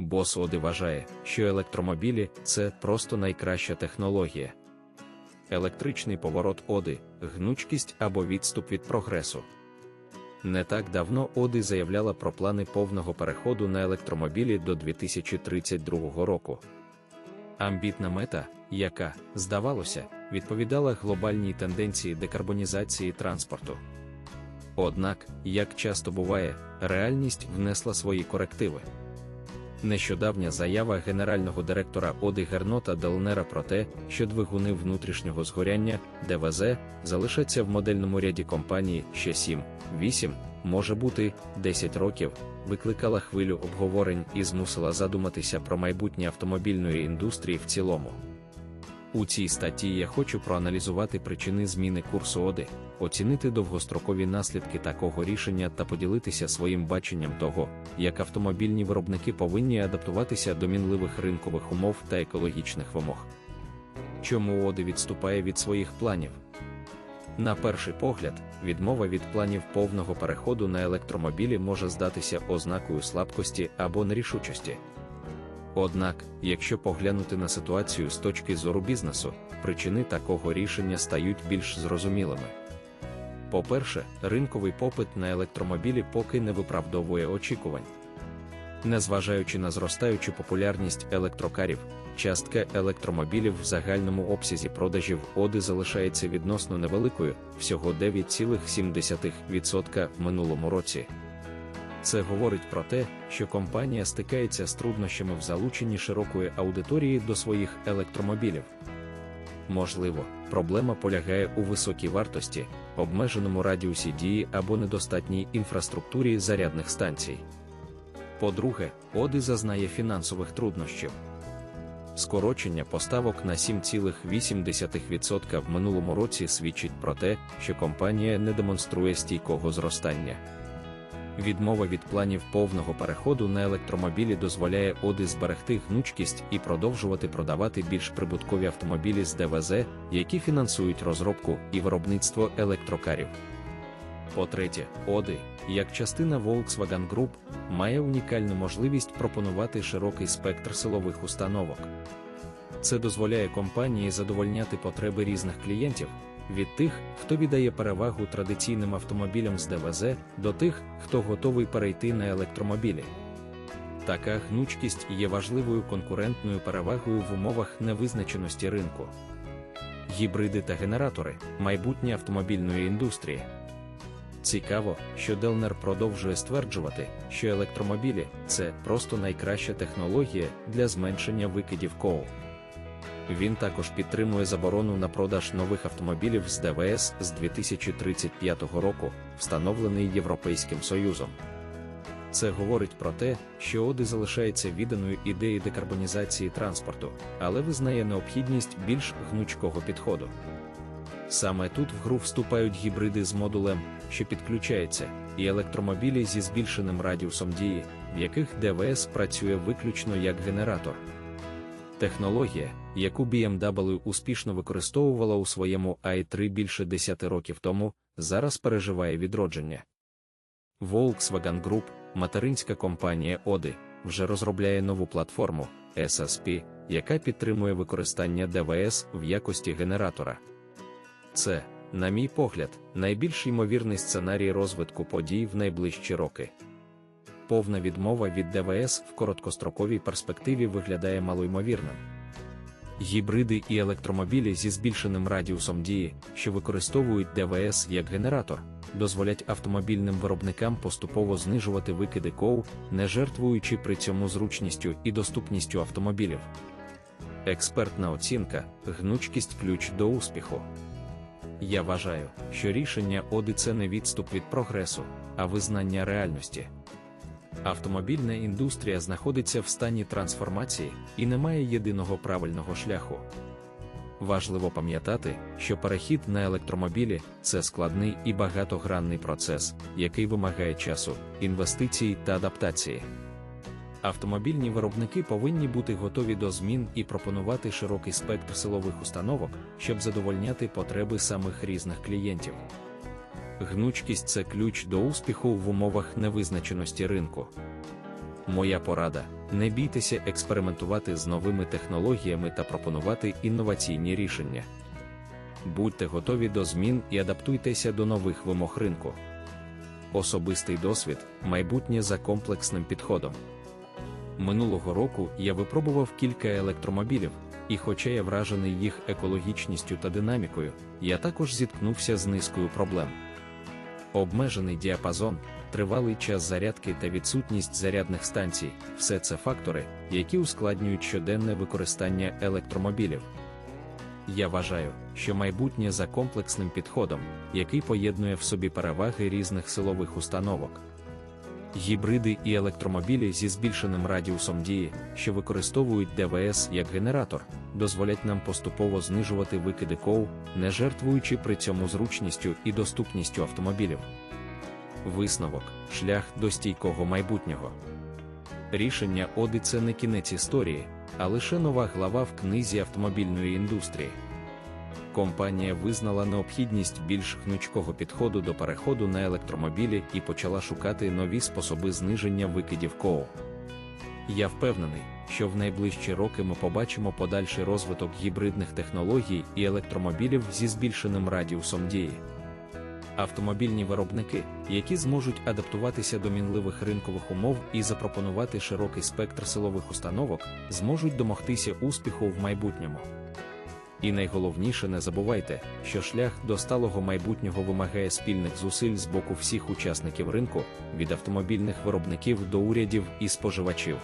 Бос Оди вважає, що електромобілі це просто найкраща технологія. Електричний поворот Оди, гнучкість або відступ від прогресу. Не так давно Оди заявляла про плани повного переходу на електромобілі до 2032 року. Амбітна мета, яка, здавалося, відповідала глобальній тенденції декарбонізації транспорту. Однак, як часто буває, реальність внесла свої корективи. Нещодавня заява генерального директора Оди Гернота Делнера про те, що двигуни внутрішнього згоряння ДВЗ залишаться в модельному ряді компанії ще 7, 8, може бути 10 років, викликала хвилю обговорень і змусила задуматися про майбутнє автомобільної індустрії в цілому. У цій статті я хочу проаналізувати причини зміни курсу ОДИ, оцінити довгострокові наслідки такого рішення та поділитися своїм баченням того, як автомобільні виробники повинні адаптуватися до мінливих ринкових умов та екологічних вимог. Чому ОДИ відступає від своїх планів? На перший погляд, відмова від планів повного переходу на електромобілі може здатися ознакою слабкості або нерішучості. Однак, якщо поглянути на ситуацію з точки зору бізнесу, причини такого рішення стають більш зрозумілими. По-перше, ринковий попит на електромобілі поки не виправдовує очікувань. Незважаючи на зростаючу популярність електрокарів, частка електромобілів в загальному обсязі продажів оди залишається відносно невеликою, всього 9,7% в минулому році. Це говорить про те, що компанія стикається з труднощами в залученні широкої аудиторії до своїх електромобілів. Можливо, проблема полягає у високій вартості, обмеженому радіусі дії або недостатній інфраструктурі зарядних станцій. По-друге, Оди зазнає фінансових труднощів. Скорочення поставок на 7,8% в минулому році свідчить про те, що компанія не демонструє стійкого зростання. Відмова від планів повного переходу на електромобілі дозволяє Оди зберегти гнучкість і продовжувати продавати більш прибуткові автомобілі з ДВЗ, які фінансують розробку і виробництво електрокарів. По-третє, Оди, як частина Volkswagen Group, має унікальну можливість пропонувати широкий спектр силових установок. Це дозволяє компанії задовольняти потреби різних клієнтів від тих, хто віддає перевагу традиційним автомобілям з ДВЗ, до тих, хто готовий перейти на електромобілі. Така гнучкість є важливою конкурентною перевагою в умовах невизначеності ринку. Гібриди та генератори майбутнє автомобільної індустрії. Цікаво, що Делнер продовжує стверджувати, що електромобілі це просто найкраща технологія для зменшення викидів КОУ. Він також підтримує заборону на продаж нових автомобілів з ДВС з 2035 року, встановлений Європейським Союзом. Це говорить про те, що Оди залишається відданою ідеї декарбонізації транспорту, але визнає необхідність більш гнучкого підходу. Саме тут в гру вступають гібриди з модулем, що підключається, і електромобілі зі збільшеним радіусом дії, в яких ДВС працює виключно як генератор. Технологія, яку BMW успішно використовувала у своєму i3 більше 10 років тому, зараз переживає відродження. Volkswagen Group, материнська компанія Оди, вже розробляє нову платформу SSP, яка підтримує використання ДВС в якості генератора. Це, на мій погляд, найбільш ймовірний сценарій розвитку подій в найближчі роки повна відмова від ДВС в короткостроковій перспективі виглядає малоймовірним. Гібриди і електромобілі зі збільшеним радіусом дії, що використовують ДВС як генератор, дозволять автомобільним виробникам поступово знижувати викиди КОУ, не жертвуючи при цьому зручністю і доступністю автомобілів. Експертна оцінка, гнучкість ключ до успіху. Я вважаю, що рішення ОДИ це не відступ від прогресу, а визнання реальності. Автомобільна індустрія знаходиться в стані трансформації і не має єдиного правильного шляху. Важливо пам'ятати, що перехід на електромобілі це складний і багатогранний процес, який вимагає часу, інвестицій та адаптації. Автомобільні виробники повинні бути готові до змін і пропонувати широкий спектр силових установок, щоб задовольняти потреби самих різних клієнтів. Гнучкість це ключ до успіху в умовах невизначеності ринку. Моя порада Не бійтеся експериментувати з новими технологіями та пропонувати інноваційні рішення. Будьте готові до змін і адаптуйтеся до нових вимог ринку. Особистий досвід майбутнє за комплексним підходом. Минулого року я випробував кілька електромобілів, і, хоча я вражений їх екологічністю та динамікою, я також зіткнувся з низкою проблем. Обмежений діапазон, тривалий час зарядки та відсутність зарядних станцій все це фактори, які ускладнюють щоденне використання електромобілів. Я вважаю, що майбутнє за комплексним підходом, який поєднує в собі переваги різних силових установок. Гібриди і електромобілі зі збільшеним радіусом дії, що використовують ДВС як генератор, дозволять нам поступово знижувати викиди КОУ, не жертвуючи при цьому зручністю і доступністю автомобілів. Висновок шлях до стійкого майбутнього. Рішення Оди це не кінець історії, а лише нова глава в книзі автомобільної індустрії. Компанія визнала необхідність більш гнучкого підходу до переходу на електромобілі і почала шукати нові способи зниження викидів КОО. Я впевнений, що в найближчі роки ми побачимо подальший розвиток гібридних технологій і електромобілів зі збільшеним радіусом дії. Автомобільні виробники, які зможуть адаптуватися до мінливих ринкових умов і запропонувати широкий спектр силових установок, зможуть домогтися успіху в майбутньому. І найголовніше не забувайте, що шлях до сталого майбутнього вимагає спільних зусиль з боку всіх учасників ринку, від автомобільних виробників до урядів і споживачів.